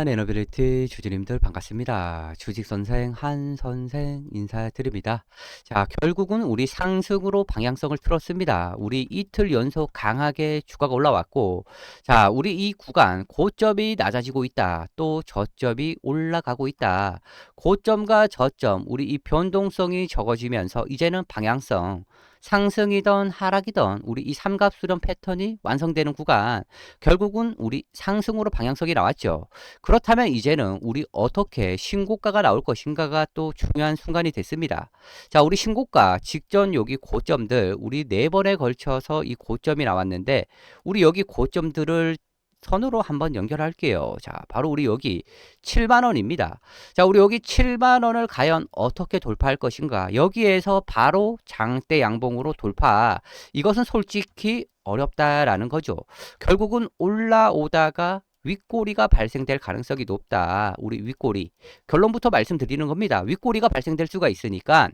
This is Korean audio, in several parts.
부산 에너빌리티 주주님들 반갑습니다. 주식 선생 한 선생 인사드립니다. 자, 결국은 우리 상승으로 방향성을 틀었습니다. 우리 이틀 연속 강하게 주가가 올라왔고, 자, 우리 이 구간 고점이 낮아지고 있다. 또 저점이 올라가고 있다. 고점과 저점, 우리 이 변동성이 적어지면서 이제는 방향성, 상승이던 하락이던 우리 이 삼각수렴 패턴이 완성되는 구간, 결국은 우리 상승으로 방향성이 나왔죠. 그렇다면 이제는 우리 어떻게 신고가가 나올 것인가가 또 중요한 순간이 됐습니다. 자, 우리 신고가 직전 여기 고점들 우리 네 번에 걸쳐서 이 고점이 나왔는데 우리 여기 고점들을 선으로 한번 연결할게요. 자, 바로 우리 여기 7만 원입니다. 자, 우리 여기 7만 원을 과연 어떻게 돌파할 것인가? 여기에서 바로 장대 양봉으로 돌파. 이것은 솔직히 어렵다라는 거죠. 결국은 올라오다가 윗꼬리가 발생될 가능성이 높다. 우리 윗꼬리. 결론부터 말씀드리는 겁니다. 윗꼬리가 발생될 수가 있으니까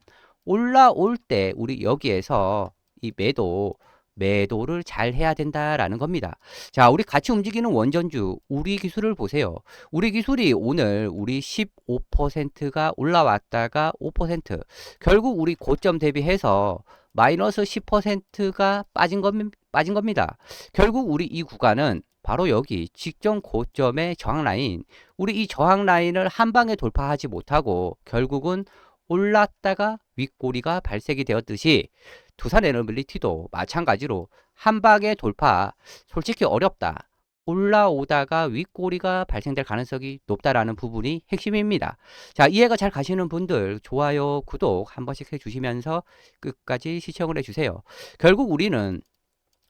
올라올 때 우리 여기에서 이 매도 매도를 잘 해야 된다라는 겁니다. 자, 우리 같이 움직이는 원전주 우리 기술을 보세요. 우리 기술이 오늘 우리 15%가 올라왔다가 5% 결국 우리 고점 대비해서 마이너스 10%가 빠진 겁 빠진 겁니다. 결국 우리 이 구간은 바로 여기 직전 고점의 저항 라인, 우리 이 저항 라인을 한 방에 돌파하지 못하고 결국은 올랐다가 윗꼬리가 발색이 되었듯이 두산 에너빌리티도 마찬가지로 한 방에 돌파 솔직히 어렵다. 올라오다가 윗꼬리가 발생될 가능성이 높다라는 부분이 핵심입니다. 자, 이해가 잘 가시는 분들 좋아요, 구독 한 번씩 해주시면서 끝까지 시청을 해주세요. 결국 우리는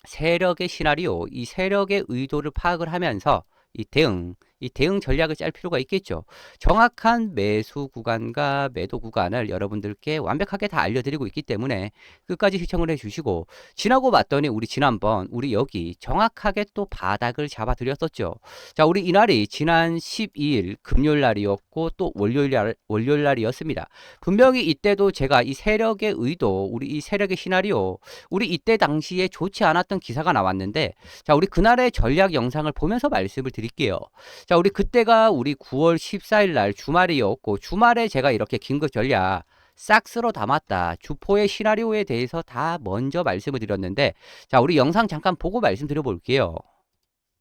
세력의 시나리오, 이 세력의 의도를 파악을 하면서 이 대응, 이 대응 전략을 짤 필요가 있겠죠. 정확한 매수 구간과 매도 구간을 여러분들께 완벽하게 다 알려드리고 있기 때문에 끝까지 시청을 해주시고 지나고 봤더니 우리 지난번 우리 여기 정확하게 또 바닥을 잡아드렸었죠. 자, 우리 이날이 지난 12일 금요일 날이었고 또 월요일 날 월요일 날이었습니다. 분명히 이때도 제가 이 세력의 의도, 우리 이 세력의 시나리오, 우리 이때 당시에 좋지 않았던 기사가 나왔는데 자, 우리 그날의 전략 영상을 보면서 말씀을 드릴게요. 자, 우리 그때가 우리 9월 14일 날 주말이었고 주말에 제가 이렇게 긴급 전략 싹 쓸어 담았다. 주포의 시나리오에 대해서 다 먼저 말씀을 드렸는데 자, 우리 영상 잠깐 보고 말씀드려 볼게요.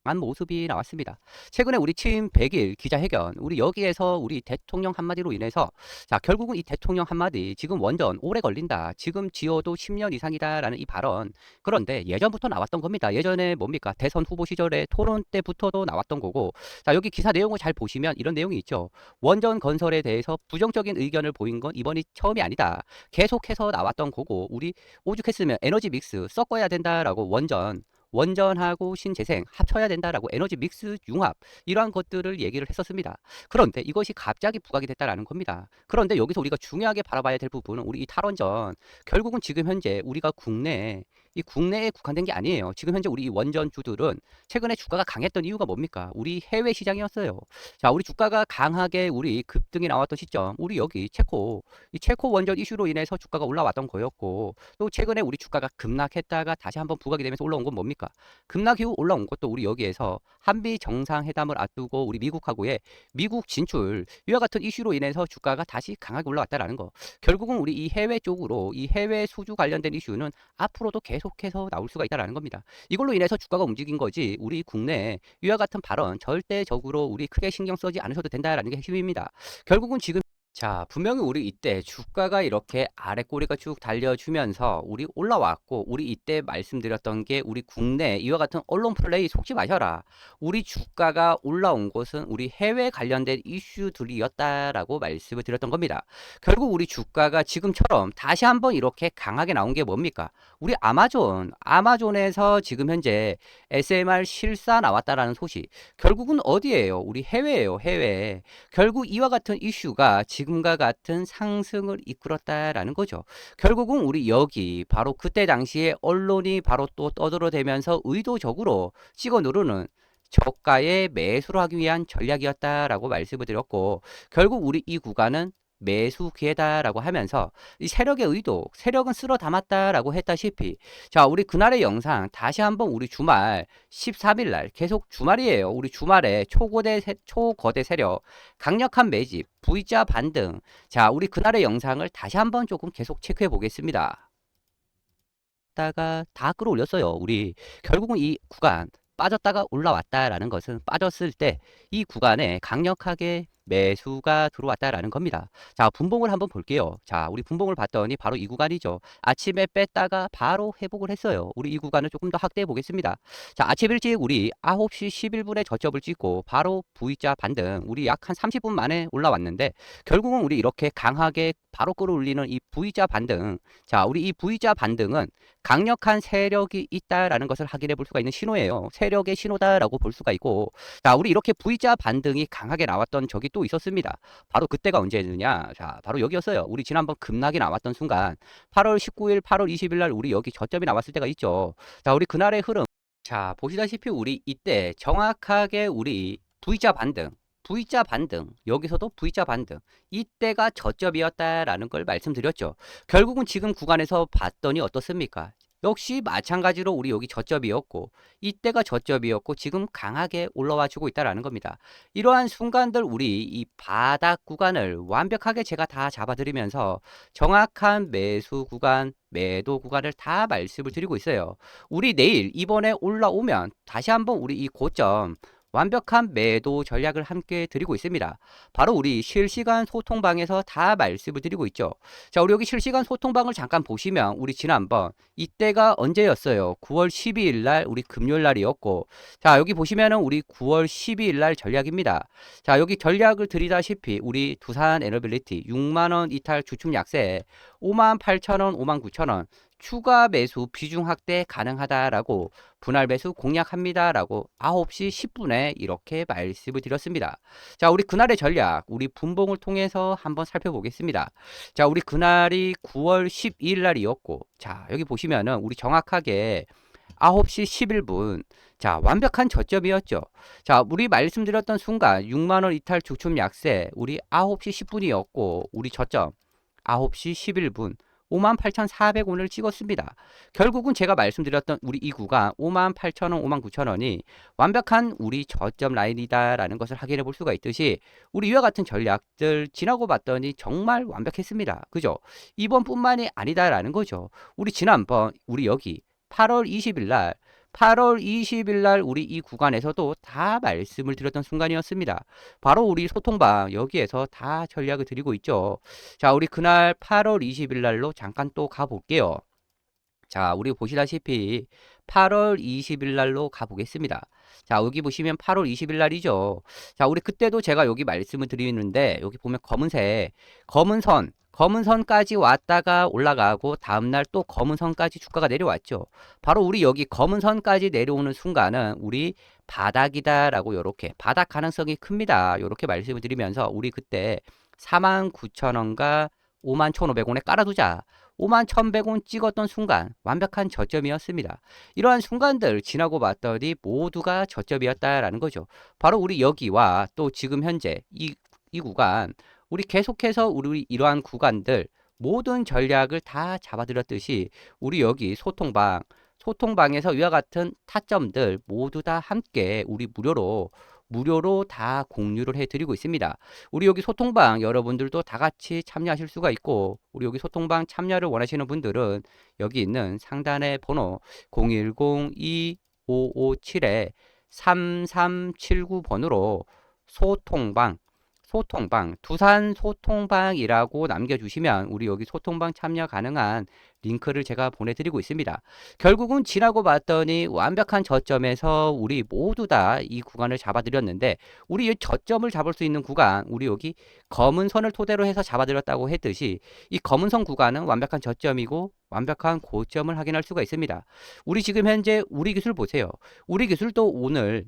한 모습이 나왔습니다. 최근에 우리 취임 100일 기자회견, 우리 여기에서 우리 대통령 한마디로 인해서 자 결국은 이 대통령 한마디 지금 원전 오래 걸린다. 지금 지어도 10년 이상이다라는 이 발언. 그런데 예전부터 나왔던 겁니다. 예전에 뭡니까 대선 후보 시절에 토론 때부터도 나왔던 거고 자 여기 기사 내용을 잘 보시면 이런 내용이 있죠. 원전 건설에 대해서 부정적인 의견을 보인 건 이번이 처음이 아니다. 계속해서 나왔던 거고 우리 오죽했으면 에너지 믹스 섞어야 된다라고 원전 원전하고 신재생 합쳐야 된다라고 에너지 믹스 융합 이러한 것들을 얘기를 했었습니다. 그런데 이것이 갑자기 부각이 됐다라는 겁니다. 그런데 여기서 우리가 중요하게 바라봐야 될 부분은 우리 이 탈원전 결국은 지금 현재 우리가 국내 이 국내에 국한된 게 아니에요. 지금 현재 우리 원전주들은 최근에 주가가 강했던 이유가 뭡니까? 우리 해외 시장이었어요. 자, 우리 주가가 강하게 우리 급등이 나왔던 시점, 우리 여기 체코, 이 체코 원전 이슈로 인해서 주가가 올라왔던 거였고, 또 최근에 우리 주가가 급락했다가 다시 한번 부각이 되면서 올라온 건 뭡니까? 급락 이후 올라온 것도 우리 여기에서 한미 정상회담을 앞두고 우리 미국하고의 미국 진출 이와 같은 이슈로 인해서 주가가 다시 강하게 올라왔다라는 거. 결국은 우리 이 해외 쪽으로 이 해외 수주 관련된 이슈는 앞으로도 계속 계속해서 나올 수가 있다라는 겁니다. 이걸로 인해서 주가가 움직인 거지 우리 국내 이와 같은 발언 절대적으로 우리 크게 신경 쓰지 않으셔도 된다라는 게 핵심입니다. 결국은 지금 자, 분명히 우리 이때 주가가 이렇게 아래 꼬리가 쭉 달려주면서 우리 올라왔고, 우리 이때 말씀드렸던 게 우리 국내 이와 같은 언론 플레이 속지 마셔라. 우리 주가가 올라온 것은 우리 해외 관련된 이슈들이었다라고 말씀을 드렸던 겁니다. 결국 우리 주가가 지금처럼 다시 한번 이렇게 강하게 나온 게 뭡니까? 우리 아마존, 아마존에서 지금 현재 SMR 실사 나왔다라는 소식. 결국은 어디예요? 우리 해외예요, 해외. 결국 이와 같은 이슈가 지금 지금과 같은 상승을 이끌었다라는 거죠. 결국은 우리 여기 바로 그때 당시에 언론이 바로 또 떠들어대면서 의도적으로 찍어 누르는 저가에 매수를 하기 위한 전략이었다라고 말씀을 드렸고 결국 우리 이 구간은 매수 기회다라고 하면서 이 세력의 의도, 세력은 쓸어 담았다라고 했다시피 자, 우리 그날의 영상 다시 한번 우리 주말 13일 날 계속 주말이에요. 우리 주말에 초고대 세, 초거대 세력, 강력한 매집, V자 반등. 자, 우리 그날의 영상을 다시 한번 조금 계속 체크해 보겠습니다. 다가 다 끌어올렸어요. 우리 결국은 이 구간 빠졌다가 올라왔다라는 것은 빠졌을 때 이 구간에 강력하게 매수가 들어왔다라는 겁니다. 자, 분봉을 한번 볼게요. 자, 우리 분봉을 봤더니 바로 이 구간이죠. 아침에 뺐다가 바로 회복을 했어요. 우리 이 구간을 조금 더 확대해 보겠습니다. 자, 아침 일찍 우리 9시 11분에 저점을 찍고 바로 V자 반등. 우리 약 한 30분 만에 올라왔는데 결국은 우리 이렇게 강하게 바로 끌어올리는 이 V자 반등. 자, 우리 이 V자 반등은 강력한 세력이 있다라는 것을 확인해 볼 수가 있는 신호예요. 세력의 신호다라고 볼 수가 있고, 자, 우리 이렇게 V자 반등이 강하게 나왔던 적이 또 있었습니다. 바로 그때가 언제였느냐? 자, 바로 여기였어요. 우리 지난번 급락이 나왔던 순간, 8월 19일, 8월 20일 날 우리 여기 저점이 나왔을 때가 있죠. 자, 우리 그날의 흐름. 자, 보시다시피 우리 이때 정확하게 우리 V자 반등, V자 반등, 여기서도 V자 반등. 이때가 저점이었다라는 걸 말씀드렸죠. 결국은 지금 구간에서 봤더니 어떻습니까? 역시 마찬가지로 우리 여기 저점이었고 이때가 저점이었고 지금 강하게 올라와 주고 있다라는 겁니다. 이러한 순간들 우리 이 바닥 구간을 완벽하게 제가 다 잡아드리면서 정확한 매수 구간, 매도 구간을 다 말씀을 드리고 있어요. 우리 내일 이번에 올라오면 다시 한번 우리 이 고점 완벽한 매도 전략을 함께 드리고 있습니다. 바로 우리 실시간 소통방에서 다 말씀을 드리고 있죠. 자, 우리 여기 실시간 소통방을 잠깐 보시면 우리 지난번 이때가 언제였어요? 9월 12일 날 우리 금요일 날이었고 자, 여기 보시면은 우리 9월 12일 날 전략입니다. 자, 여기 전략을 드리다시피 우리 두산 에너빌리티 6만 원 이탈 주춤 약세 5만 8천 원, 5만 9천 원 추가 매수 비중 확대 가능하다라고 분할 매수 공략합니다라고 9시 10분에 이렇게 말씀을 드렸습니다. 자, 우리 그날의 전략, 우리 분봉을 통해서 한번 살펴보겠습니다. 자, 우리 그날이 9월 12일 날이었고, 자, 여기 보시면은 우리 정확하게 9시 11분. 자, 완벽한 저점이었죠. 자, 우리 말씀드렸던 순간 6만원 이탈 주춤 약세, 우리 9시 10분이었고, 우리 저점 9시 11분. 58,400원을 찍었습니다. 결국은 제가 말씀드렸던 우리 이 구간 58,000원, 59,000원이 완벽한 우리 저점 라인이다라는 것을 확인해 볼 수가 있듯이 우리 이와 같은 전략들 지나고 봤더니 정말 완벽했습니다. 그죠? 이번뿐만이 아니다라는 거죠. 우리 지난번 우리 여기 8월 20일 날 8월 20일 날 우리 이 구간에서도 다 말씀을 드렸던 순간이었습니다. 바로 우리 소통방 여기에서 다 전략을 드리고 있죠. 자, 우리 그날 8월 20일 날로 잠깐 또 가볼게요. 자, 우리 보시다시피 8월 20일 날로 가보겠습니다. 자, 여기 보시면 8월 20일 날이죠. 자, 우리 그때도 제가 여기 말씀을 드리는데 여기 보면 검은색, 검은 선, 검은 선까지 왔다가 올라가고 다음날 또 검은 선까지 주가가 내려왔죠. 바로 우리 여기 검은 선까지 내려오는 순간은 우리 바닥이다라고 이렇게 바닥 가능성이 큽니다. 이렇게 말씀을 드리면서 우리 그때 49,000원과 51,500원에 깔아두자. 51,100원 찍었던 순간 완벽한 저점이었습니다. 이러한 순간들 지나고 봤더니 모두가 저점이었다라는 거죠. 바로 우리 여기와 또 지금 현재 이, 이 구간 우리 계속해서 우리 이러한 구간들 모든 전략을 다 잡아드렸듯이 우리 여기 소통방 소통방에서 이와 같은 타점들 모두 다 함께 우리 무료로 무료로 다 공유를 해드리고 있습니다. 우리 여기 소통방 여러분들도 다 같이 참여하실 수가 있고 우리 여기 소통방 참여를 원하시는 분들은 여기 있는 상단의 번호 010-2557-3379번으로 소통방 소통방, 두산 소통방이라고 남겨주시면 우리 여기 소통방 참여 가능한 링크를 제가 보내드리고 있습니다. 결국은 지나고 봤더니 완벽한 저점에서 우리 모두 다 이 구간을 잡아드렸는데 우리 이 저점을 잡을 수 있는 구간 우리 여기 검은 선을 토대로 해서 잡아드렸다고 했듯이 이 검은 선 구간은 완벽한 저점이고 완벽한 고점을 확인할 수가 있습니다. 우리 지금 현재 우리 기술 보세요. 우리 기술도 오늘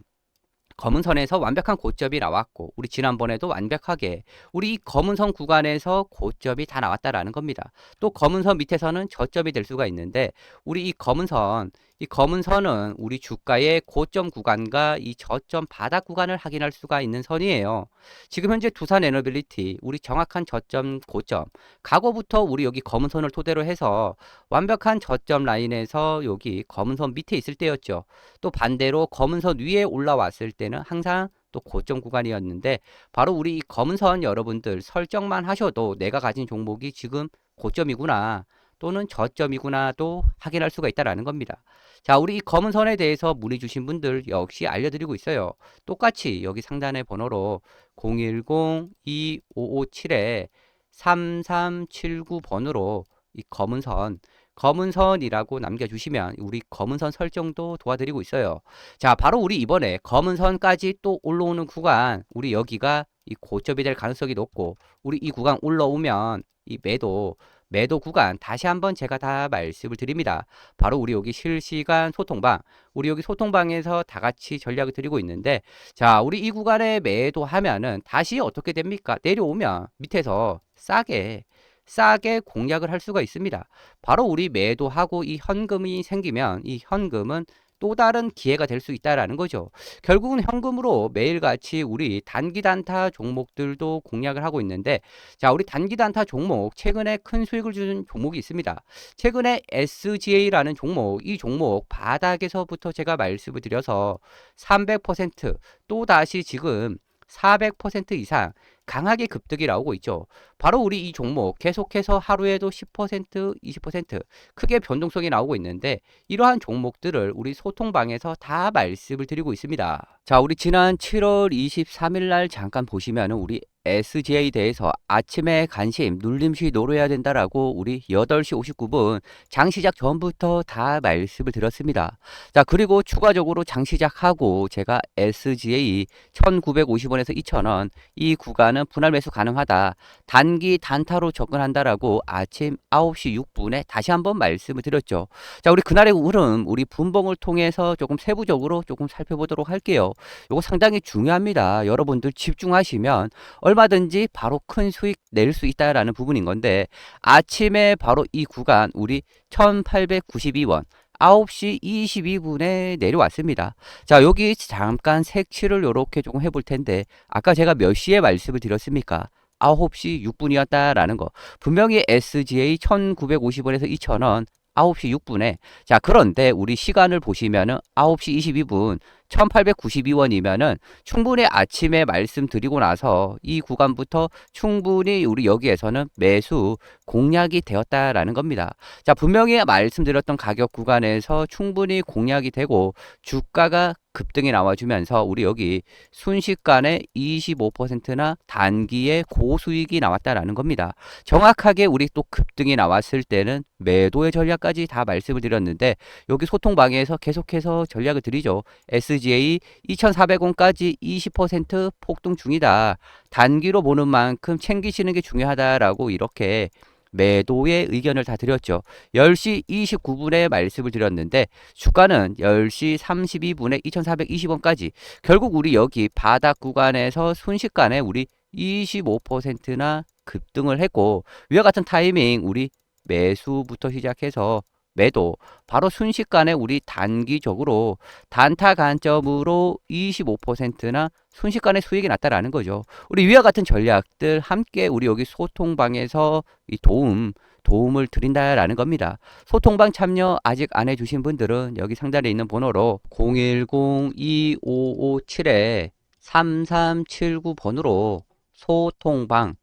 검은 선에서 완벽한 고점이 나왔고 우리 지난번에도 완벽하게 우리 이 검은 선 구간에서 고점이 다 나왔다라는 겁니다. 또 검은 선 밑에서는 저점이 될 수가 있는데 우리 이 검은 선 이 검은 선은 우리 주가의 고점 구간과 이 저점 바닥 구간을 확인할 수가 있는 선이에요. 지금 현재 두산 에너빌리티 우리 정확한 저점 고점 과거부터 우리 여기 검은 선을 토대로 해서 완벽한 저점 라인에서 여기 검은 선 밑에 있을 때였죠. 또 반대로 검은 선 위에 올라왔을 때는 항상 또 고점 구간이었는데 바로 우리 이 검은 선 여러분들 설정만 하셔도 내가 가진 종목이 지금 고점이구나 또는 저점이구나도 확인할 수가 있다라는 겁니다. 자, 우리 이 검은 선에 대해서 문의 주신 분들 역시 알려드리고 있어요. 똑같이 여기 상단의 번호로 010-2557에 3379번으로 이 검은 선, 검은 선이라고 남겨주시면 우리 검은 선 설정도 도와드리고 있어요. 자, 바로 우리 이번에 검은 선까지 또 올라오는 구간, 우리 여기가 이 고점이 될 가능성이 높고, 우리 이 구간 올라오면 이 매도, 매도 구간 다시 한번 제가 다 말씀을 드립니다. 바로 우리 여기 실시간 소통방, 우리 여기 소통방에서 다 같이 전략을 드리고 있는데, 자, 우리 이 구간에 매도하면은 다시 어떻게 됩니까? 내려오면 밑에서 싸게 싸게 공략을 할 수가 있습니다. 바로 우리 매도하고 이 현금이 생기면 이 현금은 또 다른 기회가 될 수 있다라는 거죠. 결국은 현금으로 매일같이 우리 단기 단타 종목들도 공략을 하고 있는데 자, 우리 단기 단타 종목 최근에 큰 수익을 주는 종목이 있습니다. 최근에 SGA라는 종목, 이 종목 바닥에서부터 제가 말씀을 드려서 300%또 다시 지금 400% 이상 강하게 급등이 나오고 있죠. 바로 우리 이 종목 계속해서 하루에도 10%, 20% 크게 변동성이 나오고 있는데 이러한 종목들을 우리 소통방에서 다 말씀을 드리고 있습니다. 자, 우리 지난 7월 23일 날 잠깐 보시면 우리 SGA에 대해서 아침에 관심 눌림시 노려야 된다라고 우리 8시 59분 장 시작 전부터 다 말씀을 드렸습니다. 자, 그리고 추가적으로 장 시작하고 제가 SGA 1950원에서 2000원 이 구간은 분할 매수 가능하다. 단기 단타로 접근한다라고 아침 9시 6분에 다시 한번 말씀을 드렸죠. 자, 우리 그날의 흐름 우리 분봉을 통해서 조금 세부적으로 조금 살펴보도록 할게요. 이거 상당히 중요합니다. 여러분들 집중하시면 얼마 든지 바로 큰 수익 낼 수 있다라는 부분인 건데 아침에 바로 이 구간 우리 1892원 9시 22분에 내려왔습니다. 자, 여기 잠깐 색칠을 이렇게 조금 해볼 텐데 아까 제가 몇 시에 말씀을 드렸습니까? 9시 6분이었다라는 거. 분명히 SGA 1950원에서 2000원 9시 6분에 자 그런데 우리 시간을 보시면은 9시 22분 1892원이면은 충분히 아침에 말씀드리고 나서 이 구간부터 충분히 우리 여기에서는 매수 공략이 되었다라는 겁니다. 자 분명히 말씀드렸던 가격 구간에서 충분히 공략이 되고 주가가 급등이 나와주면서 우리 여기 순식간에 25%나 단기에 고수익이 나왔다라는 겁니다. 정확하게 우리 또 급등이 나왔을 때는 매도의 전략까지 다 말씀을 드렸는데 여기 소통방에서 계속해서 전략을 드리죠. SGA 2,400원까지 20% 폭등 중이다. 단기로 보는 만큼 챙기시는 게 중요하다라고 이렇게 매도의 의견을 다 드렸죠. 10시 29분에 말씀을 드렸는데 주가는 10시 32분에 2,420원까지 결국 우리 여기 바닥 구간에서 순식간에 우리 25%나 급등을 했고 위와 같은 타이밍 우리 매수부터 시작해서 매도 바로 순식간에 우리 단기적으로 단타 관점으로 25%나 순식간에 수익이 났다라는 거죠. 우리 위와 같은 전략들 함께 우리 여기 소통방에서 이 도움 도움을 드린다라는 겁니다. 소통방 참여 아직 안 해주신 분들은 여기 상단에 있는 번호로 010-2557에 3379번으로 소통방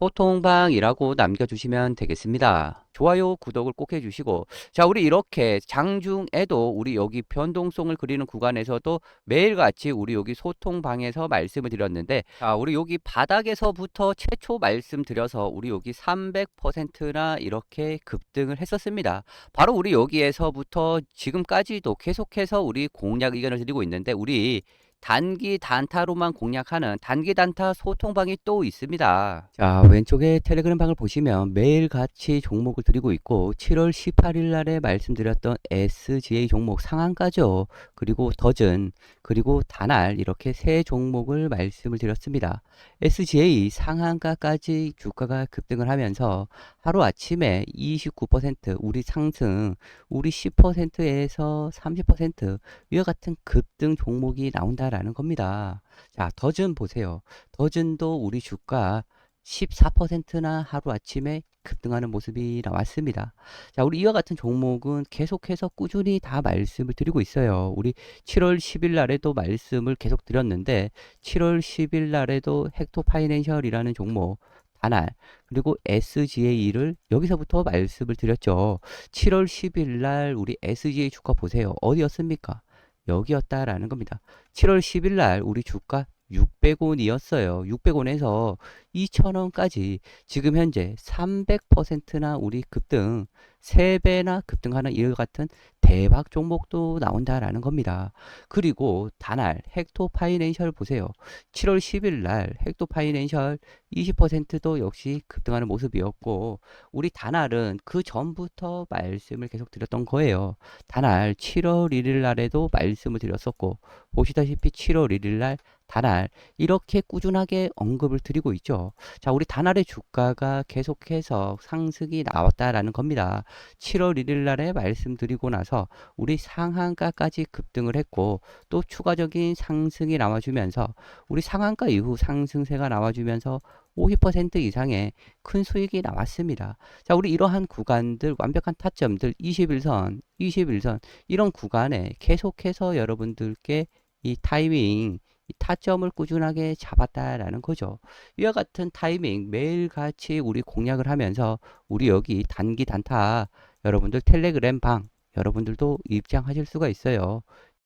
소통방이라고 남겨주시면 되겠습니다. 좋아요, 구독을 꼭 해주시고 자 우리 이렇게 장중에도 우리 여기 변동성을 그리는 구간에서도 매일같이 우리 여기 소통방에서 말씀을 드렸는데 자 우리 여기 바닥에서부터 최초 말씀드려서 우리 여기 300%나 이렇게 급등을 했었습니다. 바로 우리 여기에서부터 지금까지도 계속해서 우리 공략 의견을 드리고 있는데 우리 단기 단타로만 공략하는 단기 단타 소통방이 또 있습니다. 자, 왼쪽에 텔레그램 방을 보시면 매일 같이 종목을 드리고 있고 7월 18일 날에 말씀드렸던 SGA 종목 상한가죠. 그리고 더즌, 그리고 단알 이렇게 세 종목을 말씀을 드렸습니다. SGA 상한가까지 주가가 급등을 하면서 하루 아침에 29% 우리 상승, 우리 10%에서 30% 이와 같은 급등 종목이 나온다라는 겁니다. 자, 더즌 보세요. 더즌도 우리 주가 14%나 하루 아침에 급등하는 모습이 나왔습니다. 자, 우리 이와 같은 종목은 계속해서 꾸준히 다 말씀을 드리고 있어요. 우리 7월 10일 날에도 말씀을 계속 드렸는데 7월 10일 날에도 헥토 파이낸셜이라는 종목 단알 그리고 SGA를 여기서부터 말씀을 드렸죠. 7월 10일 날 우리 SGA 주가 보세요. 어디였습니까? 여기였다라는 겁니다. 7월 10일 날 우리 주가 600원이었어요. 600원에서 2,000원까지 지금 현재 300%나 우리 급등 3배나 급등하는 이와 같은 대박 종목도 나온다라는 겁니다. 그리고 단알 헥토 파이낸셜 보세요. 7월 10일 날 헥토 파이낸셜 20%도 역시 급등하는 모습이었고 우리 단알은 그 전부터 말씀을 계속 드렸던 거예요. 단알 7월 1일 날에도 말씀을 드렸었고 보시다시피 7월 1일 날 단알 이렇게 꾸준하게 언급을 드리고 있죠. 자, 우리 단알의 주가가 계속해서 상승이 나왔다라는 겁니다. 7월 1일 날에 말씀드리고 나서 우리 상한가까지 급등을 했고 또 추가적인 상승이 나와주면서 우리 상한가 이후 상승세가 나와주면서 50% 이상의 큰 수익이 나왔습니다. 자, 우리 이러한 구간들 완벽한 타점들 21선, 21선 이런 구간에 계속해서 여러분들께 이 타이밍 이 타점을 꾸준하게 잡았다라는 거죠. 이와 같은 타이밍 매일같이 우리 공략을 하면서 우리 여기 단기 단타 여러분들 텔레그램 방 여러분들도 입장하실 수가 있어요.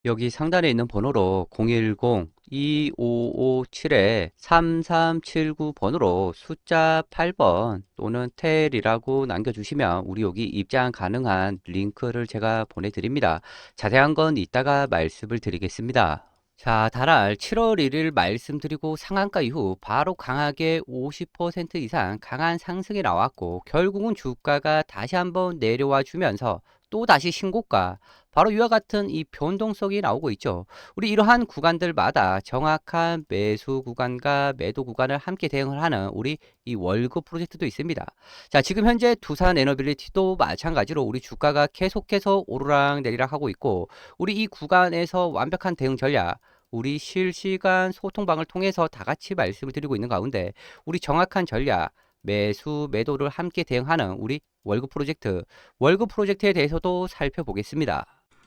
여기 상단에 있는 번호로 010-2557-3379 번호로 숫자 8번 또는 텔이라고 남겨주시면 우리 여기 입장 가능한 링크를 제가 보내드립니다. 자세한 건 이따가 말씀을 드리겠습니다. 자, 달알 7월 1일 말씀드리고 상한가 이후 바로 강하게 50% 이상 강한 상승이 나왔고 결국은 주가가 다시 한번 내려와 주면서 또 다시 신고가 바로 이와 같은 이 변동성이 나오고 있죠. 우리 이러한 구간들마다 정확한 매수 구간과 매도 구간을 함께 대응을 하는 우리 이 월급 프로젝트도 있습니다. 자, 지금 현재 두산 에너빌리티도 마찬가지로 우리 주가가 계속해서 오르락 내리락 하고 있고 우리 이 구간에서 완벽한 대응 전략 우리 실시간 소통방을 통해서 다 같이 말씀을 드리고 있는 가운데 우리 정확한 전략 매수 매도를 함께 대응하는 우리 월급 프로젝트 월급 프로젝트에 대해서도 살펴보겠습니다.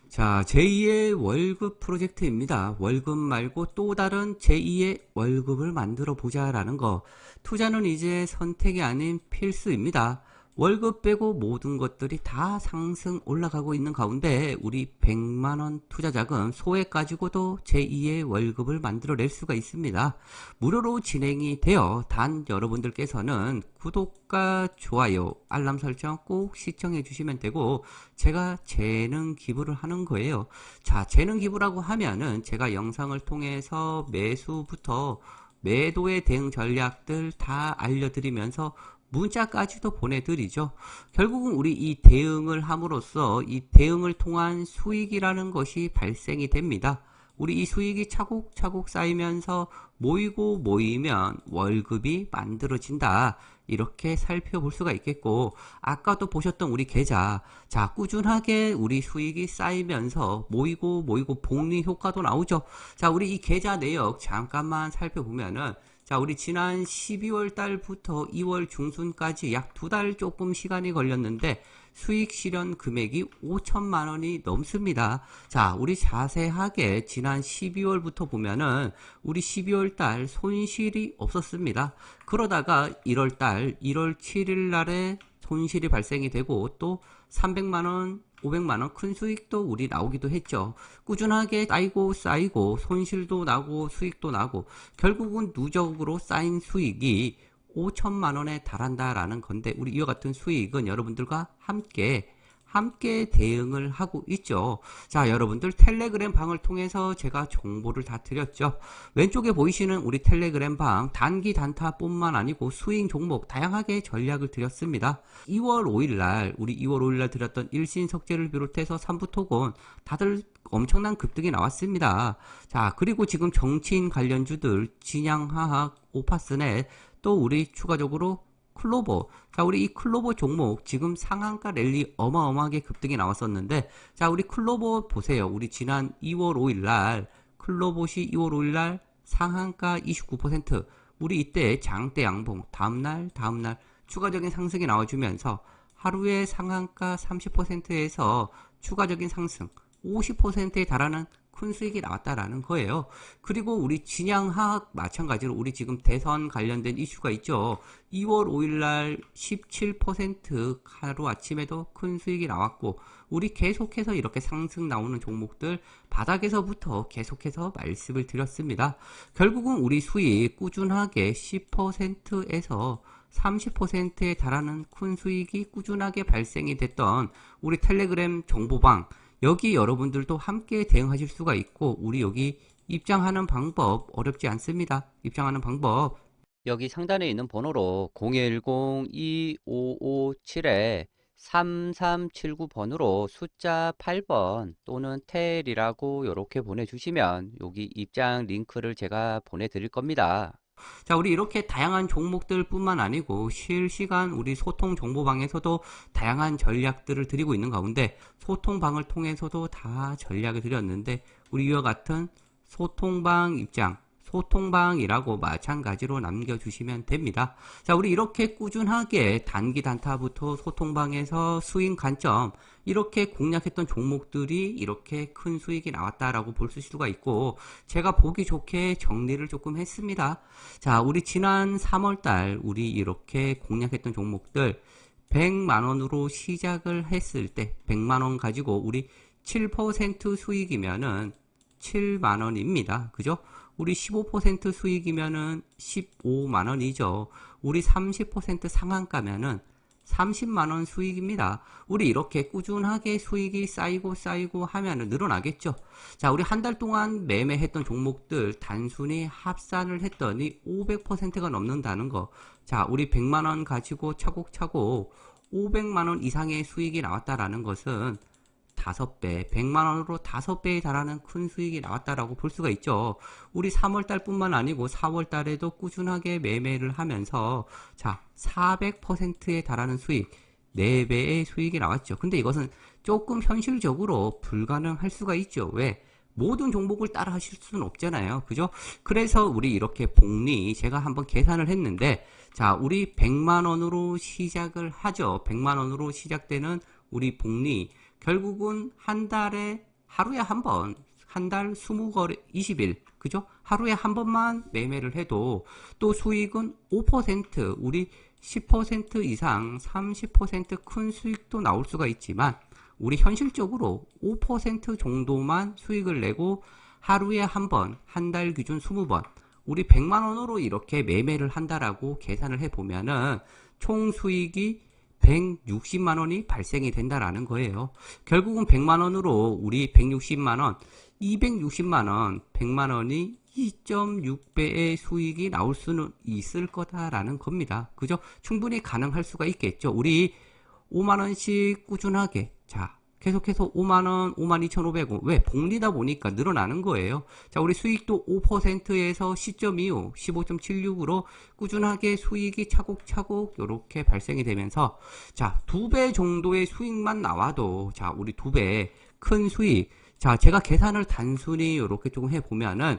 자, 제2의 월급 프로젝트입니다. 월급 말고 또 다른 제2의 월급을 만들어 보자라는 거. 투자는 이제 선택이 아닌 필수입니다. 월급 빼고 모든 것들이 다 상승 올라가고 있는 가운데 우리 100만원 투자 자금 소액 가지고도 제2의 월급을 만들어낼 수가 있습니다. 무료로 진행이 되어 단 여러분들께서는 구독과 좋아요, 알람 설정 꼭 시청해 주시면 되고 제가 재능 기부를 하는 거예요. 자, 재능 기부라고 하면은 제가 영상을 통해서 매수부터 매도의 대응 전략들 다 알려드리면서 문자까지도 보내드리죠. 결국은 우리 이 대응을 함으로써 이 대응을 통한 수익이라는 것이 발생이 됩니다. 우리 이 수익이 차곡차곡 쌓이면서 모이고 모이면 월급이 만들어진다. 이렇게 살펴볼 수가 있겠고 아까도 보셨던 우리 계좌 자 꾸준하게 우리 수익이 쌓이면서 모이고 모이고 복리 효과도 나오죠 자 우리 이 계좌 내역 잠깐만 살펴보면은 자, 우리 지난 12월 달부터 2월 중순까지 약 두 달 조금 시간이 걸렸는데 수익 실현 금액이 5천만 원이 넘습니다. 자, 우리 자세하게 지난 12월부터 보면은 우리 12월 달 손실이 없었습니다. 그러다가 1월 달 1월 7일 날에 손실이 발생이 되고 또 300만 원 500만원 큰 수익도 우리 나오기도 했죠. 꾸준하게 쌓이고 쌓이고 손실도 나고 수익도 나고 결국은 누적으로 쌓인 수익이 5천만원에 달한다라는 건데 우리 이와 같은 수익은 여러분들과 함께 함께 대응을 하고 있죠. 자, 여러분들 텔레그램 방을 통해서 제가 정보를 다 드렸죠. 왼쪽에 보이시는 우리 텔레그램 방 단기 단타뿐만 아니고 스윙 종목 다양하게 전략을 드렸습니다. 2월 5일 날 우리 2월 5일 날 드렸던 일신 석재를 비롯해서 삼부토건 다들 엄청난 급등이 나왔습니다. 자, 그리고 지금 정치인 관련주들 진양화학, 오파스넷 또 우리 추가적으로 클로버. 자, 우리 이 클로버 종목 지금 상한가 랠리 어마어마하게 급등이 나왔었는데 자, 우리 클로버 보세요. 우리 지난 2월 5일 날 클로버시 2월 5일 날 상한가 29% 우리 이때 장대 양봉 다음날 다음날 추가적인 상승이 나와주면서 하루에 상한가 30%에서 추가적인 상승 50%에 달하는 큰 수익이 나왔다라는 거예요. 그리고 우리 진양화학 마찬가지로 우리 지금 대선 관련된 이슈가 있죠. 2월 5일 날 17% 하루 아침에도 큰 수익이 나왔고 우리 계속해서 이렇게 상승 나오는 종목들 바닥에서부터 계속해서 말씀을 드렸습니다. 결국은 우리 수익 꾸준하게 10%에서 30%에 달하는 큰 수익이 꾸준하게 발생이 됐던 우리 텔레그램 정보방 여기 여러분들도 함께 대응하실 수가 있고 우리 여기 입장하는 방법 어렵지 않습니다. 입장하는 방법 여기 상단에 있는 번호로 010-2557-3379번으로 숫자 8번 또는 텔이라고 이렇게 보내주시면 여기 입장 링크를 제가 보내드릴 겁니다. 자, 우리 이렇게 다양한 종목들 뿐만 아니고 실시간 우리 소통 정보방에서도 다양한 전략들을 드리고 있는 가운데 소통방을 통해서도 다 전략을 드렸는데 우리 이와 같은 소통방 입장 소통방이라고 마찬가지로 남겨주시면 됩니다. 자, 우리 이렇게 꾸준하게 단기 단타부터 소통방에서 수익 관점 이렇게 공략했던 종목들이 이렇게 큰 수익이 나왔다라고 볼 수가 있고 제가 보기 좋게 정리를 조금 했습니다. 자, 우리 지난 3월달 우리 이렇게 공략했던 종목들 100만원으로 시작을 했을 때 100만원 가지고 우리 7% 수익이면은 7만원입니다. 그죠? 우리 15% 수익이면은 15만원이죠. 우리 30% 상한가면은 30만원 수익입니다. 우리 이렇게 꾸준하게 수익이 쌓이고 쌓이고 하면은 늘어나겠죠. 자, 우리 한 달 동안 매매했던 종목들 단순히 합산을 했더니 500%가 넘는다는 거. 자, 우리 100만원 가지고 차곡차곡 500만원 이상의 수익이 나왔다라는 것은 다섯 배, 100만 원으로 다섯 배에 달하는 큰 수익이 나왔다라고 볼 수가 있죠. 우리 3월 달 뿐만 아니고 4월 달에도 꾸준하게 매매를 하면서 자, 400%에 달하는 수익 4배의 수익이 나왔죠. 근데 이것은 조금 현실적으로 불가능할 수가 있죠. 왜? 모든 종목을 따라 하실 수는 없잖아요. 그죠? 그래서 우리 이렇게 복리 제가 한번 계산을 했는데 자, 우리 100만 원으로 시작을 하죠. 100만 원으로 시작되는 우리 복리 결국은 한 달에 하루에 한 번, 한 달 20거래, 20일, 그죠? 하루에 한 번만 매매를 해도 또 수익은 5%, 우리 10% 이상 30%큰 수익도 나올 수가 있지만 우리 현실적으로 5% 정도만 수익을 내고 하루에 한 번, 한 달 기준 20번, 우리 100만 원으로 이렇게 매매를 한다라고 계산을 해 보면은 총 수익이 160만 원이 발생이 된다라는 거예요. 결국은 100만 원으로 우리 160만 원, 260만 원, 100만 원이 2.6배의 수익이 나올 수는 있을 거다라는 겁니다. 그죠? 충분히 가능할 수가 있겠죠. 우리 5만 원씩 꾸준하게 자 계속해서 5만원, 52,500원. 왜? 복리다 보니까 늘어나는 거예요. 자, 우리 수익도 5%에서 10.25, 15.76으로 꾸준하게 수익이 차곡차곡 이렇게 발생이 되면서 자, 두 배 정도의 수익만 나와도 자, 우리 두 배 큰 수익. 자, 제가 계산을 단순히 이렇게 조금 해 보면은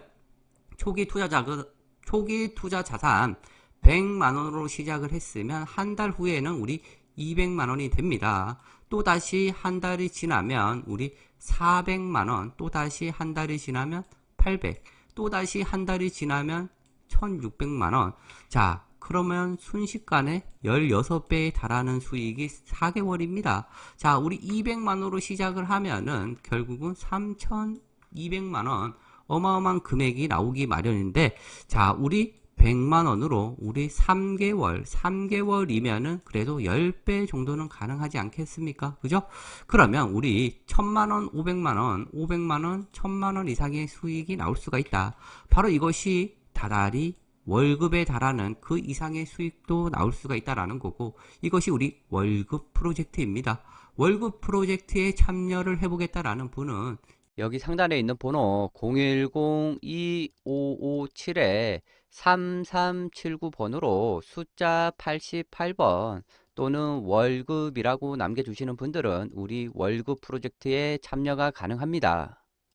초기 투자 자금, 초기 투자 자산 100만 원으로 시작을 했으면 한 달 후에는 우리 200만 원이 됩니다. 또다시 한 달이 지나면 우리 400만원, 또다시 한 달이 지나면 800, 또다시 한 달이 지나면 1600만원. 자, 그러면 순식간에 16배에 달하는 수익이 4개월입니다. 자, 우리 200만원으로 시작을 하면은 결국은 3200만원 어마어마한 금액이 나오기 마련인데 자, 우리 100만 원으로 우리 3개월, 3개월이면은 그래도 10배 정도는 가능하지 않겠습니까? 그죠? 그러면 우리 1000만 원, 500만 원, 500만 원, 1000만 원 이상의 수익이 나올 수가 있다. 바로 이것이 다달이 월급에 달하는 그 이상의 수익도 나올 수가 있다라는 거고 이것이 우리 월급 프로젝트입니다. 월급 프로젝트에 참여를 해보겠다라는 분은 여기 상단에 있는 번호 010-2557에 3379번으로 숫자 88번 또는 월급이라고 남겨주시는 분들은 우리 월급 프로젝트에 참여가 가능합니다.